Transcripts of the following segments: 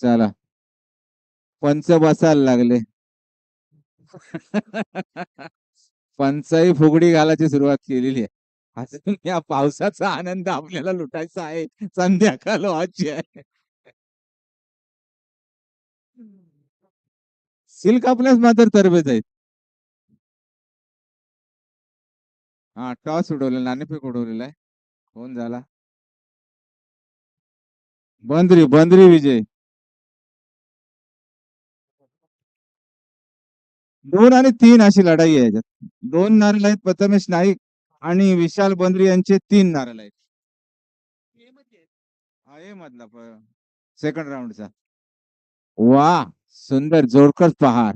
चला. पंच बसायला लागले. पंचाई फुगडी घालायची सुरुवात केलेली आहे. अजून या पावसाचा आनंद आपल्याला लुटायचा आहे. संध्याकाळ व्हायची आहे. सिल्क आपल्याच मात्र तरबेज आहेत. हा टॉस उडवलेला नाणेफेक उडवलेला आहे. कोण झाला? बंदरी बंदरी विजय. दोन आणि तीन अशी लढाई आहे याच्यात. दोन नारळ आहेत प्रथमेश नाईक आणि विशाल बंद्री यांचे तीन नारळ आहेत हा ए मधला सेकंड राऊंडचा वा सुंदर जोडकर पहार.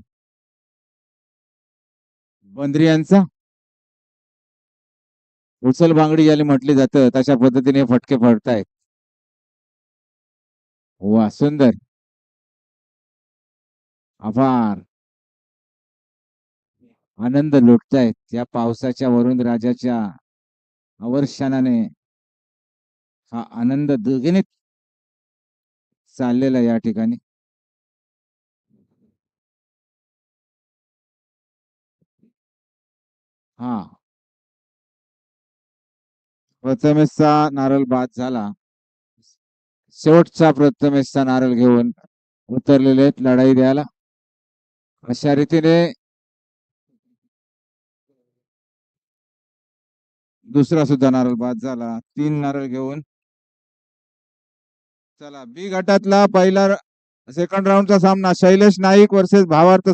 बंद्री यांचा? उचल बांगडी याला म्हटली जातं तशा पद्धतीने फटके फडतायत. वा सुंदर. आभार. आनंद लुटतायत. या पावसाच्या वरुण राजाच्या अवर्षणाने हा आनंद दुगिनीत चाललेला या ठिकाणी. हा. प्रथमेशचा नारळ बाद झाला. शेवटचा प्रथमेशचा नारळ घेऊन उतरलेले आहेत लढाई द्यायला. अशा रीतीने दुसरा सुद्धा नारळ बाद झाला. तीन नारळ घेऊन चला बी गटातला पहिला सेकंड राऊंडचा सामना. शैलेश नाईक वर्सेस भावार्थ